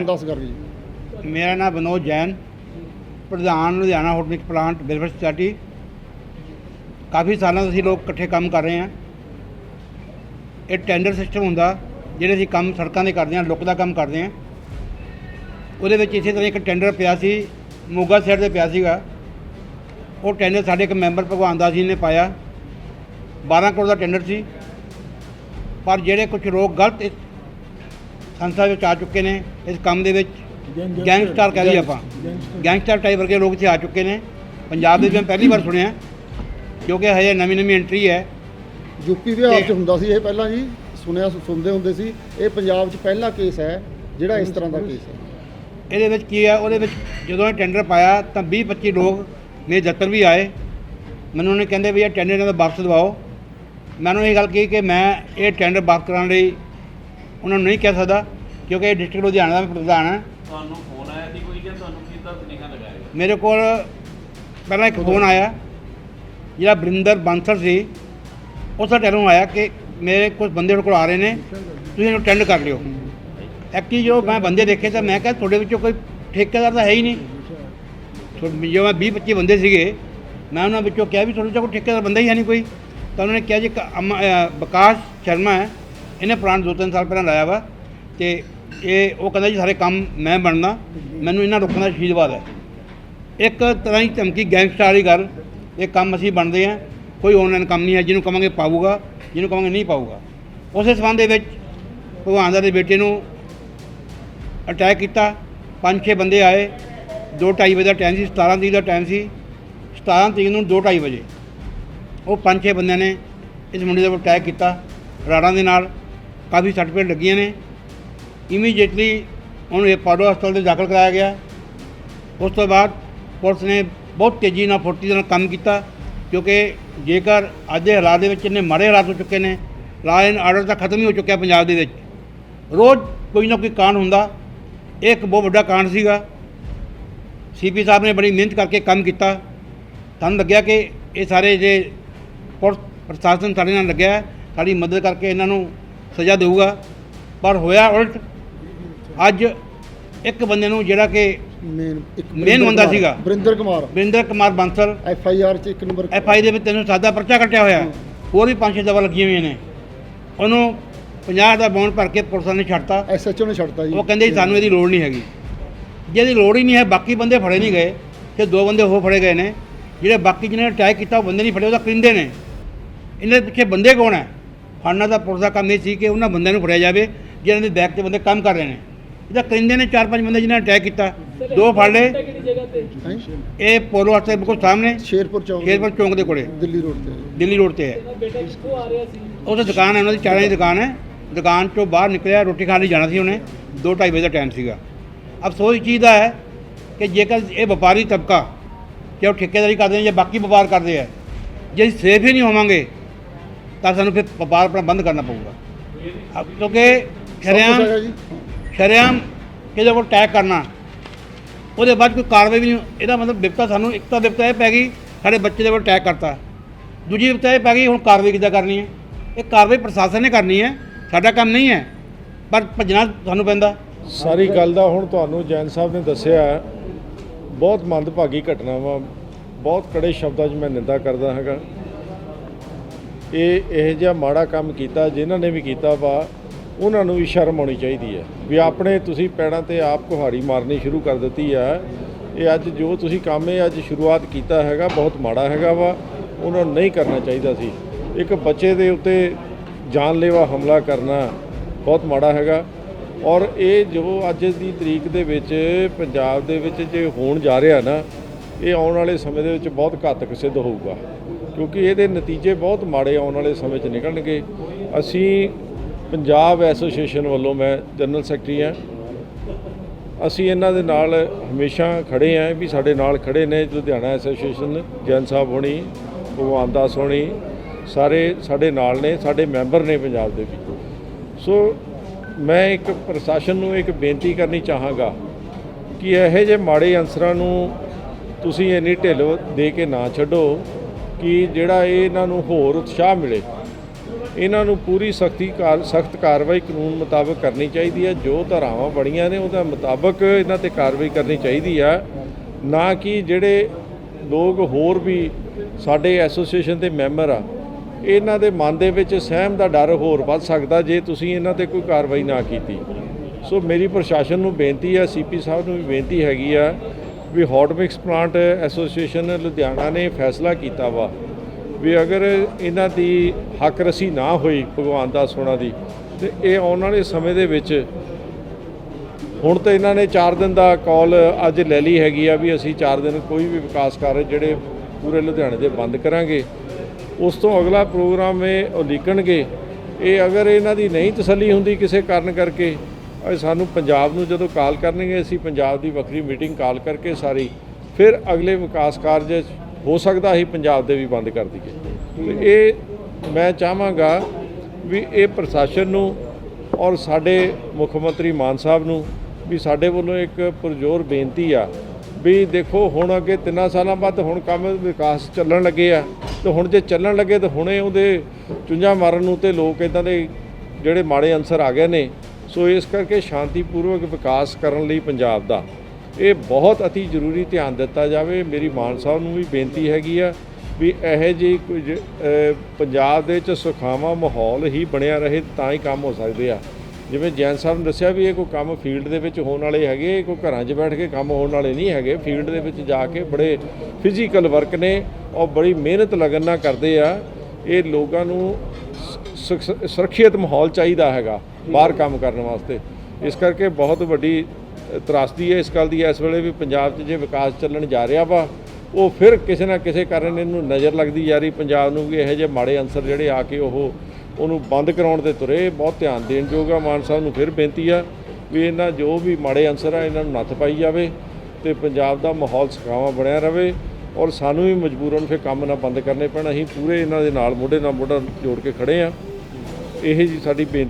ਨਾਮ ਦੱਸ ਕਰ ਜੀ। ਮੇਰਾ ਨਾਮ ਵਿਨੋਦ ਜੈਨ, ਪ੍ਰਧਾਨ ਲੁਧਿਆਣਾ ਹੋਟਲਿਕ ਪਲਾਂਟ ਵੈਲਫੇਅਰ ਸੁਸਾਇਟੀ। ਕਾਫੀ ਸਾਲਾਂ ਤੋਂ ਅਸੀਂ ਲੋਕ ਇਕੱਠੇ ਕੰਮ ਕਰ ਰਹੇ ਹਾਂ। ਇਹ ਟੈਂਡਰ ਸਿਸਟਮ ਹੁੰਦਾ, ਜਿਹੜੇ ਅਸੀਂ ਕੰਮ ਸੜਕਾਂ ਦੇ ਕਰਦੇ ਹਾਂ, ਲੁੱਕ ਦਾ ਕੰਮ ਕਰਦੇ ਹਾਂ। ਉਹਦੇ ਵਿੱਚ ਇਸੇ ਤਰ੍ਹਾਂ ਇੱਕ ਟੈਂਡਰ ਪਿਆ ਸੀ, ਮੋਗਾ ਸਾਈਡ ਤੇ ਪਿਆ ਸੀਗਾ। ਉਹ ਟੈਂਡਰ ਸਾਡੇ ਇੱਕ ਮੈਂਬਰ ਭਗਵਾਨ ਦਾਸ ਜੀ ਨੇ ਪਾਇਆ। 12 ਕਰੋੜ ਦਾ ਟੈਂਡਰ ਸੀ। ਪਰ ਜਿਹੜੇ ਕੁਝ ਲੋਕ ਗਲਤ ਸੰਸਥਾ ਵਿੱਚ ਆ ਚੁੱਕੇ ਨੇ ਇਸ ਕੰਮ ਦੇ ਵਿੱਚ ਗੈਂਗਸਟਰ ਕਹਿ ਲਈਏ ਆਪਾਂ। ਗੈਂਗਸਟਰ ਟਾਈਪ ਵਰਗੇ ਲੋਕ ਇੱਥੇ ਆ ਚੁੱਕੇ ਨੇ। ਪੰਜਾਬ ਦੇ ਵਿੱਚ ਮੈਂ ਪਹਿਲੀ ਵਾਰ ਸੁਣਿਆ ਕਿਉਂਕਿ ਹਜੇ ਨਵੀਂ ਨਵੀਂ ਐਂਟਰੀ ਹੈ। ਯੂਪੀ ਬਿਹਾਰ ਚ ਹੁੰਦਾ ਸੀ ਇਹ ਪਹਿਲਾਂ ਜੀ ਸੁਣਿਆ ਸੁਣਦੇ ਹੁੰਦੇ ਸੀ ਇਹ ਪੰਜਾਬ ਚ ਪਹਿਲਾ ਕੇਸ ਹੈ ਜਿਹੜਾ ਇਸ ਤਰ੍ਹਾਂ ਦਾ ਕੇਸ ਹੈ। ਇਹਦੇ ਵਿੱਚ ਕੀ ਹੈ ਉਹਦੇ ਵਿੱਚ ਜਦੋਂ ਇਹ ਟੈਂਡਰ ਪਾਇਆ ਤਾਂ 20 25 ਲੋਕ ਮੇਰੇ ਦਫ਼ਤਰ ਵੀ ਆਏ। ਮੈਨੂੰ ਉਹਨੇ ਕਹਿੰਦੇ ਵੀ ਇਹ ਟੈਂਡਰ ਇਹਨਾਂ ਦਾ ਵਾਪਸ ਦਿਵਾਓ। ਮੈਂ ਉਹਨੂੰ ਇਹ ਗੱਲ ਕਹੀ ਕਿ ਮੈਂ ਇਹ ਟੈਂਡਰ ਵਾਪਸ ਕਰਾਉਣ ਲਈ ਉਹਨਾਂ ਨੂੰ ਨਹੀਂ ਕਹਿ ਸਕਦਾ ਕਿਉਂਕਿ ਇਹ ਡਿਸਟ੍ਰਿਕਟ ਲੁਧਿਆਣਾ ਦਾ ਪ੍ਰਧਾਨ ਹਾਂ। ਤੁਹਾਨੂੰ ਫੋਨ ਆਇਆ ਸੀ ਕੋਈ ਜਾਂ ਤੁਹਾਨੂੰ ਕੀਤਾ ਸੁਨੇਹਾ ਲਗਾਇਆ ਮੇਰੇ ਕੋਲ ਪਹਿਲਾਂ ਇੱਕ ਫੋਨ ਆਇਆ ਜਿਹੜਾ ਬਰਿੰਦਰ ਬਾਂਸਲ ਸੀ ਉਸ ਦਾ ਟੈਲੋਂ ਆਇਆ ਕਿ ਮੇਰੇ ਕੁਝ ਬੰਦੇ ਕੋਲ ਆ ਰਹੇ ਨੇ ਤੁਸੀਂ ਇਹਨੂੰ ਅਟੈਂਡ ਕਰ ਲਿਓ। ਐਕਚੁਅਲੀ ਜੋ ਮੈਂ ਬੰਦੇ ਦੇਖੇ ਤਾਂ ਮੈਂ ਕਿਹਾ ਤੁਹਾਡੇ ਵਿੱਚੋਂ ਕੋਈ ਠੇਕੇਦਾਰ ਤਾਂ ਹੈ ਹੀ ਨਹੀਂ। ਜੋ ਮੈਂ 20 25 ਬੰਦੇ ਸੀਗੇ ਮੈਂ ਉਹਨਾਂ ਵਿੱਚੋਂ ਕਿਹਾ ਵੀ ਤੁਹਾਡੇ ਚੋਂ ਕੋਈ ਠੇਕੇਦਾਰ ਬੰਦਾ ਹੀ ਹੈ ਨਹੀਂ ਕੋਈ। ਤਾਂ ਉਹਨਾਂ ਨੇ ਕਿਹਾ ਜੀ ਇੱਕ ਵਿਕਾਸ ਸ਼ਰਮਾ ਹੈ ਇਹਨੇ ਪਲਾਂਟ ਦੋ ਤਿੰਨ ਸਾਲ ਪਹਿਲਾਂ ਲਾਇਆ ਵਾ ਤੇ ਇਹ ਉਹ ਕਹਿੰਦਾ ਜੀ ਸਾਰੇ ਕੰਮ ਮੈਂ ਬਣਨਾ, ਮੈਨੂੰ ਇਹਨਾਂ ਲੋਕਾਂ ਦਾ ਆਸ਼ੀਰਵਾਦ ਹੈ। ਇੱਕ ਤਰ੍ਹਾਂ ਦੀ ਧਮਕੀ ਗੈਂਗਸਟਰ ਵਾਲੀ ਗੱਲ, ਇਹ ਕੰਮ ਅਸੀਂ ਬਣਦੇ ਆ ਕੋਈ ਆਨਲਾਈਨ ਕੰਮ ਨਹੀਂ ਹੈ, ਜਿਹਨੂੰ ਕਵਾਂਗੇ ਪਾਊਗਾ, ਜਿਹਨੂੰ ਕਵਾਂਗੇ ਨਹੀਂ ਪਾਊਗਾ। ਉਸੇ ਸੰਬੰਧ ਦੇ ਵਿੱਚ ਭਗਵਾਨ ਦਾ ਦੇ ਬੇਟੇ ਨੂੰ ਅਟੈਕ ਕੀਤਾ, ਪੰਜ ਛੇ ਬੰਦੇ ਆਏ, ਦੋ ਢਾਈ ਵਜੇ ਦਾ ਟਾਈਮ ਸੀ 17 ਤਰੀਕ ਦਾ ਟਾਈਮ ਸੀ 17 ਤਰੀਕ ਨੂੰ ਦੋ ਢਾਈ ਵਜੇ, ਉਹ ਪੰਜ ਛੇ ਬੰਦਿਆਂ ਨੇ ਇਸ ਮੁੰਡੇ ਦੇ ਉੱਪਰ ਅਟੈਕ ਕੀਤਾ, ਰਾੜਾਂ ਦੇ ਨਾਲ। ਕਾਫੀ ਸੱਟ ਲੱਗੀਆਂ ਨੇ। ਇਮੀਡੀਏਟਲੀ ਉਹਨੂੰ ਇਹ ਪਾਡੋ ਹਸਪਤਾਲ ਦੇ ਦਾਖਲ ਕਰਾਇਆ ਗਿਆ। ਉਸ ਤੋਂ ਬਾਅਦ ਪੁਲਿਸ ਨੇ ਬਹੁਤ ਤੇਜ਼ੀ ਨਾਲ ਫੁਰਤੀ ਨਾਲ ਕੰਮ ਕੀਤਾ, ਕਿਉਂਕਿ ਜੇਕਰ ਅੱਜ ਦੇ ਹਾਲਾਤ ਦੇ ਵਿੱਚ ਇੰਨੇ ਮਾੜੇ ਹਾਲਾਤ ਹੋ ਚੁੱਕੇ ਨੇ ਲਾ ਐਂਡ ਆਰਡਰ ਤਾਂ ਖਤਮ ਹੀ ਹੋ ਚੁੱਕਿਆ ਪੰਜਾਬ ਦੇ ਵਿੱਚ। ਰੋਜ਼ ਕੋਈ ਨਾ ਕੋਈ ਕਾਂਡ ਹੁੰਦਾ। ਇਹ ਇੱਕ ਬਹੁਤ ਵੱਡਾ ਕਾਂਡ ਸੀਗਾ। ਸੀਪੀ ਸਾਹਿਬ ਨੇ ਬੜੀ ਮਿਹਨਤ ਕਰਕੇ ਕੰਮ ਕੀਤਾ। ਸਾਨੂੰ ਲੱਗਿਆ ਕਿ ਇਹ ਸਾਰੇ ਜੇ ਪੁਲਿਸ ਪ੍ਰਸ਼ਾਸਨ ਸਾਡੇ ਨਾਲ ਲੱਗਿਆ ਸਾਡੀ ਮਦਦ ਕਰਕੇ ਇਹਨਾਂ ਨੂੰ ਸਜ਼ਾ ਦੇਊਗਾ। ਪਰ ਹੋਇਆ ਉਲਟ। ਅੱਜ ਇੱਕ ਬੰਦੇ ਨੂੰ ਜਿਹੜਾ ਕਿ ਮੇਨ ਇੱਕ ਬਰਿੰਦਰ ਬੰਦਾ ਸੀਗਾ। Barinder Kumar. Varinder Kumar Bansal. F I R ਚ ਇੱਕ ਨੰਬਰ ਐਫ ਆਈ ਦੇ ਵਿੱਚ ਤੈਨੂੰ ਸਾਦਾ ਪਰਚਾ ਕੱਟਿਆ ਹੋਇਆ। ਹੋਰ ਵੀ ਪੰਜ ਛੇ ਦਵਾ ਲੱਗੀਆਂ ਹੋਈਆਂ ਨੇ। ਉਹਨੂੰ 50 ਦਾ ਬੌਂਡ ਭਰ ਕੇ ਪੁਲਿਸ ਨੇ ਛੱਡਤਾ। ਐਸ ਐਚ ਓ ਨੇ ਛੱਡਤਾ ਜੀ। ਉਹ ਕਹਿੰਦੇ ਜੀ ਸਾਨੂੰ ਇਹਦੀ ਲੋੜ ਨਹੀਂ ਹੈਗੀ। ਜੇ ਇਹਦੀ ਲੋੜ ਹੀ ਨਹੀਂ ਹੈ ਬਾਕੀ ਬੰਦੇ ਫੜੇ ਨਹੀਂ ਗਏ। ਤੇ ਦੋ ਬੰਦੇ ਹੋਰ ਫੜੇ ਗਏ ਨੇ। ਜਿਹੜੇ ਬਾਕੀ ਜਿਹਨੇ ਅਟੈਕ ਕੀਤਾ ਉਹ ਬੰਦੇ ਨਹੀਂ ਫੜੇ ਉਹਦਾ ਕਰਿੰਦੇ ਨੇ। ਇਹਨਾਂ ਦੇ ਪਿੱਛੇ ਬੰਦੇ ਕੌਣ ਹੈ? ਫੜਨਾ ਦਾ ਪੁਲਿਸ ਦਾ ਕੰਮ ਇਹ ਸੀ ਕਿ ਉਹਨਾਂ ਬੰਦਿਆਂ ਨੂੰ ਫੜਿਆ ਜਾਵੇ ਜਿਹਨਾਂ ਦੇ ਬੈਕ ਤੇ ਬੰਦੇ ਕੰਮ ਕਰ ਰਹੇ ਨੇ। ਇਹਦਾ ਕਰਿੰਦੇ ਨੇ ਚਾਰ ਪੰਜ ਬੰਦੇ ਜਿਹਨਾਂ ਨੇ ਅਟੈਕ ਕੀਤਾ। ਦੋ ਫੜ ਲਏ? ਇਹ ਪੋਲੋ ਹਸਪਤਾਲ ਬਿਲਕੁਲ ਸਾਹਮਣੇ। ਸ਼ੇਰਪੁਰ ਚੌਂਕ ਸ਼ੇਰਪੁਰ ਚੌਂਕ ਦੇ ਕੋਲੇ। ਦਿੱਲੀ ਰੋਡ ਤੇ। ਦਿੱਲੀ ਰੋਡ ਤੇ ਹੈ। ਬੇਟਾ ਕਿੱਥੋਂ ਆ ਰਿਹਾ ਸੀ? ਉਹ ਦੁਕਾਨ ਹੈ ਉਹਨਾਂ ਦੀ ਚਾਰਾਂ ਦੀ ਦੁਕਾਨ ਹੈ। ਦੁਕਾਨ ਚੋਂ ਬਾਹਰ ਨਿਕਲਿਆ ਰੋਟੀ ਖਾਣ ਲਈ ਜਾਣਾ ਸੀ ਉਹਨੇ। 2:30 ਵਜੇ ਦਾ ਟਾਈਮ ਸੀਗਾ। ਅਫਸੋਸ ਇਸ ਚੀਜ਼ ਦਾ ਹੈ ਕਿ ਜੇਕਰ ਇਹ ਵਪਾਰੀ ਤਬਕਾ ਜੇ ਉਹ ਠੇਕੇਦਾਰੀ ਕਰਦੇ ਨੇ ਜਾਂ ਬਾਕੀ ਵਪਾਰ ਕਰਦੇ ਆ ਜੇ ਅਸੀਂ ਸੇਫ ਹੀ ਨਹੀਂ ਹੋਵਾਂਗੇ ਤਾਂ ਸਾਨੂੰ ਫਿਰ ਵਪਾਰ ਆਪਣਾ ਬੰਦ ਕਰਨਾ ਪਊਗਾ। ਕਿਉਂਕਿ ਸ਼ਰੇਆਮ ਸ਼ਰੇਆਮ ਕਿਹਦੇ ਕੋਲ ਟੈਗ ਕਰਨਾ ਉਹਦੇ ਬਾਅਦ ਕੋਈ ਕਾਰਵਾਈ ਵੀ ਨਹੀਂ ਇਹਦਾ ਮਤਲਬ ਵਿਪਤਾ ਸਾਨੂੰ ਇੱਕ ਤਾਂ ਵਿਪਤਾ ਇਹ ਪੈ ਗਈ ਸਾਡੇ ਬੱਚੇ ਦੇ ਕੋਲ ਟੈਗ ਕਰਤਾ। ਦੂਜੀ ਵਿਪਤਾ ਇਹ ਪੈ ਗਈ ਹੁਣ ਕਾਰਵਾਈ ਕਿੱਦਾਂ ਕਰਨੀ ਹੈ? ਇਹ ਕਾਰਵਾਈ ਪ੍ਰਸ਼ਾਸਨ ਨੇ ਕਰਨੀ ਹੈ ਸਾਡਾ ਕੰਮ ਨਹੀਂ ਹੈ ਪਰ ਭੱਜਣਾ ਸਾਨੂੰ ਪੈਂਦਾ। ਸਾਰੀ ਗੱਲ ਦਾ ਹੁਣ ਤੁਹਾਨੂੰ ਜੈਨ ਸਾਹਿਬ ਨੇ ਦੱਸਿਆ। ਬਹੁਤ ਮੰਦਭਾਗੀ ਘਟਨਾ ਵਾ ਬਹੁਤ ਕੜੇ ਸ਼ਬਦਾਂ 'ਚ ਮੈਂ ਨਿੰਦਾ ਕਰਦਾ ਹੈਗਾ। ਇਹ ਇਹ ਜਿਹਾ ਮਾੜਾ ਕੰਮ ਕੀਤਾ, ਜਿਨ੍ਹਾਂ ਨੇ ਵੀ ਕੀਤਾ ਵਾ, ਉਹਨਾਂ ਨੂੰ ਵੀ ਸ਼ਰਮ ਆਉਣੀ ਚਾਹੀਦੀ ਹੈ। ਵੀ ਆਪਣੇ ਤੁਸੀਂ ਪੈੜਾਂ ਤੇ ਆਪ ਕੁਹਾੜੀ ਮਾਰਨੀ ਸ਼ੁਰੂ ਕਰ ਦਿੱਤੀ ਆ। ਇਹ ਅੱਜ ਜੋ ਤੁਸੀਂ ਕੰਮ ਇਹ ਅੱਜ ਸ਼ੁਰੂਆਤ ਕੀਤਾ ਹੈਗਾ, ਬਹੁਤ ਮਾੜਾ ਹੈਗਾ ਵਾ। ਉਹਨਾਂ ਨੂੰ ਨਹੀਂ ਕਰਨਾ ਚਾਹੀਦਾ ਸੀ। ਇੱਕ ਬੱਚੇ ਦੇ ਉੱਤੇ ਜਾਨਲੇਵਾ ਹਮਲਾ ਕਰਨਾ ਬਹੁਤ ਮਾੜਾ ਹੈਗਾ। ਔਰ ਇਹ ਜੋ ਅੱਜ ਦੀ ਤਰੀਕ ਦੇ ਵਿੱਚ ਪੰਜਾਬ ਦੇ ਵਿੱਚ ਜੇ ਹੋਣ ਜਾ ਰਿਹਾ ਨਾ, ਇਹ ਆਉਣ ਵਾਲੇ ਸਮੇਂ ਦੇ ਵਿੱਚ ਬਹੁਤ ਘਾਤਕ ਸਿੱਧ ਹੋਊਗਾ। ਕਿਉਂਕਿ ਇਹਦੇ ਨਤੀਜੇ ਬਹੁਤ ਮਾੜੇ ਆਉਣ ਵਾਲੇ ਸਮੇਂ 'ਚ ਨਿਕਲਣਗੇ। ਅਸੀਂ ਪੰਜਾਬ ਐਸੋਸੀਏਸ਼ਨ ਵੱਲੋਂ ਮੈਂ ਜਨਰਲ ਸੈਕਟਰੀ ਹਾਂ। ਅਸੀਂ ਇਹਨਾਂ ਦੇ ਨਾਲ ਹਮੇਸ਼ਾ ਖੜੇ ਆਂ ਵੀ ਸਾਡੇ ਨਾਲ ਖੜੇ ਨੇ ਲੁਧਿਆਣਾ ਐਸੋਸੀਏਸ਼ਨ, ਜੈਨ ਸਾਹਿਬ ਹੋਣੀ, ਭਗਵਾਨ ਦਾਸ ਹੋਣੀ, ਸਾਰੇ ਸਾਡੇ ਨਾਲ ਨੇ, ਸਾਡੇ ਮੈਂਬਰ ਨੇ ਪੰਜਾਬ ਦੇ ਵੀ ਸੋ ਮੈਂ ਇੱਕ ਪ੍ਰਸ਼ਾਸਨ ਨੂੰ ਇੱਕ ਬੇਨਤੀ ਕਰਨੀ ਚਾਹਾਂਗਾ ਕਿ ਇਹੋ ਜਿਹੇ ਮਾੜੇ ਅਨਸਰਾਂ ਨੂੰ ਤੁਸੀਂ ਇੰਨੀ ਢਿੱਲ ਦੇ ਕੇ ਨਾ ਛੱਡੋ। ਕਿ ਜਿਹੜਾ ਇਹ ਇਹਨਾਂ ਨੂੰ ਹੋਰ ਉਤਸ਼ਾਹ ਮਿਲੇ, ਇਹਨਾਂ ਨੂੰ ਪੂਰੀ ਸਖਤੀ ਕਾਰ, ਸਖਤ ਕਾਰਵਾਈ ਕਾਨੂੰਨ ਮੁਤਾਬਕ ਕਰਨੀ ਚਾਹੀਦੀ ਹੈ, ਜੋ ਧਾਰਾਵਾਂ ਬੜੀਆਂ ਨੇ ਉਹਦਾ ਮੁਤਾਬਕ ਇਹਨਾਂ ਤੇ ਕਾਰਵਾਈ ਕਰਨੀ ਚਾਹੀਦੀ ਆ ਨਾ ਕਿ ਜਿਹੜੇ ਲੋਕ ਹੋਰ ਵੀ ਸਾਡੇ ਐਸੋਸੀਏਸ਼ਨ ਦੇ ਮੈਂਬਰ ਆ, ਇਹਨਾਂ ਦੇ ਮਨ ਦੇ ਵਿੱਚ ਸਹਿਮ ਦਾ ਡਰ ਹੋਰ ਵੱਧ ਸਕਦਾ ਜੇ ਤੁਸੀਂ ਇਹਨਾਂ ਤੇ ਕੋਈ ਕਾਰਵਾਈ ਨਾ ਕੀਤੀ। ਸੋ ਮੇਰੀ ਪ੍ਰਸ਼ਾਸਨ ਨੂੰ ਬੇਨਤੀ ਹੈ, ਸੀਪੀ ਸਾਹਿਬ ਨੂੰ ਵੀ ਬੇਨਤੀ ਹੈਗੀ ਆ ਵੀ hot mix plant association Ludhiana ਨੇ ਫੈਸਲਾ ਕੀਤਾ ਵਾ ਵੀ ਅਗਰ ਇਹਨਾਂ ਦੀ ਹੱਕ ਰਸੀ ਨਾ ਹੋਈ ਭਗਵਾਨ ਦਾਸ ਹੋਣਾ ਦੀ, ਤੇ ਇਹ ਆਉਣ ਵਾਲੇ ਸਮੇਂ ਦੇ ਵਿੱਚ ਹੁਣ ਤਾਂ ਇਹਨਾਂ ਨੇ 4 ਦਿਨ ਦਾ ਕਾਲ ਅੱਜ ਲੈ ਲਈ ਹੈਗੀ ਆ ਵੀ ਅਸੀਂ 4 ਦਿਨ ਕੋਈ ਵੀ ਵਿਕਾਸ ਕਾਰਜ ਜਿਹੜੇ ਪੂਰੇ ਲੁਧਿਆਣੇ ਦੇ ਬੰਦ ਕਰਾਂਗੇ। ਉਸ ਤੋਂ ਅਗਲਾ ਪ੍ਰੋਗਰਾਮ ਇਹ ਉਲੀਕਣਗੇ। ਇਹ ਅਗਰ ਇਹਨਾਂ ਦੀ ਨਹੀਂ ਤਸੱਲੀ ਹੁੰਦੀ ਕਿਸੇ ਕਾਰਨ ਕਰਕੇ ਇਹ ਸਾਨੂੰ ਪੰਜਾਬ ਨੂੰ ਜਦੋਂ ਕਾਲ ਕਰਨਗੇ, ਅਸੀਂ ਪੰਜਾਬ ਦੀ ਵੱਖਰੀ ਮੀਟਿੰਗ ਕਾਲ ਕਰਕੇ ਸਾਰੀ, ਫਿਰ ਅਗਲੇ ਵਿਕਾਸ ਕਾਰਜ ਹੋ ਸਕਦਾ ਹੀ ਪੰਜਾਬ ਦੇ ਵੀ ਬੰਦ ਕਰ ਦਈਏ। ਤੇ ਇਹ ਮੈਂ ਚਾਹਾਂਗਾ ਵੀ ਇਹ ਪ੍ਰਸ਼ਾਸਨ ਨੂੰ ਔਰ ਸਾਡੇ ਮੁੱਖ ਮੰਤਰੀ ਮਾਨ ਸਾਹਿਬ ਨੂੰ ਵੀ ਸਾਡੇ ਵੱਲੋਂ ਇੱਕ ਪੁਰਜ਼ੋਰ ਬੇਨਤੀ ਆ ਵੀ ਦੇਖੋ, ਹੁਣ ਅੱਗੇ ਤਿੰਨਾਂ ਸਾਲਾਂ ਬਾਅਦ ਹੁਣ ਕੰਮ ਵਿਕਾਸ ਚੱਲਣ ਲੱਗੇ ਆ, ਤੇ ਹੁਣ ਜੇ ਚੱਲਣ ਲੱਗੇ ਤਾਂ ਹੁਣੇ ਉਹਦੇ ਚੁੰਝਾਂ ਮਾਰਨ ਨੂੰ ਤੇ ਲੋਕ ਇਦਾਂ ਦੇ ਜਿਹੜੇ ਮਾੜੇ ਅਨਸਰ ਆ ਗਏ ਨੇ ਸੋ ਇਸ ਕਰਕੇ ਸ਼ਾਂਤੀਪੂਰਵਕ ਵਿਕਾਸ ਕਰਨ ਲਈ ਪੰਜਾਬ ਦਾ ਇਹ ਬਹੁਤ ਅਤੀ ਜ਼ਰੂਰੀ ਧਿਆਨ ਦਿੱਤਾ ਜਾਵੇ। ਮੇਰੀ ਮਾਨ ਸਾਹਿਬ ਨੂੰ ਵੀ ਬੇਨਤੀ ਹੈਗੀ ਆ ਵੀ ਇਹੋ ਜਿਹੀ ਕੁਝ ਪੰਜਾਬ ਦੇ ਵਿੱਚ ਸੁਖਾਵਾਂ ਮਾਹੌਲ ਹੀ ਬਣਿਆ ਰਹੇ ਤਾਂ ਹੀ ਕੰਮ ਹੋ ਸਕਦੇ ਆ। ਜਿਵੇਂ ਜੈਨ ਸਾਹਿਬ ਨੇ ਦੱਸਿਆ ਵੀ ਇਹ ਕੋਈ ਕੰਮ ਫੀਲਡ ਦੇ ਵਿੱਚ ਹੋਣ ਵਾਲੇ ਹੈਗੇ, ਇਹ ਕੋਈ ਘਰਾਂ 'ਚ ਬੈਠ ਕੇ ਕੰਮ ਹੋਣ ਵਾਲੇ ਨਹੀਂ ਹੈਗੇ। ਫੀਲਡ ਦੇ ਵਿੱਚ ਜਾ ਕੇ ਬੜੇ ਫਿਜ਼ੀਕਲ ਵਰਕ ਨੇ ਔਰ ਬੜੀ ਮਿਹਨਤ ਲਗਨ ਨਾਲ ਕਰਦੇ ਆ। ਇਹ ਲੋਕਾਂ ਨੂੰ ਸੁਰੱਖਿਅਤ ਮਾਹੌਲ ਚਾਹੀਦਾ ਹੈਗਾ ਬਾਹਰ ਕੰਮ ਕਰਨ ਵਾਸਤੇ। ਇਸ ਕਰਕੇ ਬਹੁਤ ਵੱਡੀ ਤਰਾਸਦੀ ਹੈ ਇਸ ਗੱਲ ਦੀ। ਇਸ ਵੇਲੇ ਵੀ ਪੰਜਾਬ 'ਚ ਜੇ ਵਿਕਾਸ ਚੱਲਣ ਜਾ ਰਿਹਾ ਵਾ, ਉਹ ਫਿਰ ਕਿਸੇ ਨਾ ਕਿਸੇ ਕਾਰਨ ਇਹਨੂੰ ਨਜ਼ਰ ਲੱਗਦੀ ਜਾ ਰਹੀ। ਪੰਜਾਬ ਨੂੰ ਵੀ ਇਹੋ ਜਿਹੇ ਮਾੜੇ ਅੰਸਰ ਜਿਹੜੇ ਆ ਕੇ ਉਹ, ਉਹਨੂੰ ਬੰਦ ਕਰਾਉਣ ਦੇ ਤੁਰੇ। ਬਹੁਤ ਧਿਆਨ ਦੇਣ ਯੋਗ ਆ। ਮਾਨ ਸਾਹਿਬ ਨੂੰ ਫਿਰ ਬੇਨਤੀ ਆ ਵੀ ਇਹਨਾਂ ਜੋ ਵੀ ਮਾੜੇ ਅੰਸਰ ਆ, ਇਹਨਾਂ ਨੂੰ ਨੱਥ ਪਾਈ ਜਾਵੇ ਤੇ ਪੰਜਾਬ ਦਾ ਮਾਹੌਲ ਸੁਖਾਵਾਂ ਬਣਿਆ ਰਵੇ। ਔਰ ਸਾਨੂੰ ਵੀ ਮਜਬੂਰਨ ਫਿਰ ਕੰਮ ਨਾ ਬੰਦ ਕਰਨੇ ਪੈਣ। ਅਸੀਂ ਪੂਰੇ ਇਹਨਾਂ ਦੇ ਨਾਲ ਮੋਢੇ ਨਾਲ ਮੋਢਾ ਜੋੜ ਕੇ ਖੜੇ ਆ। ਇਹ ਜੀ ਸਾਡੀ ਬੇਨਤੀ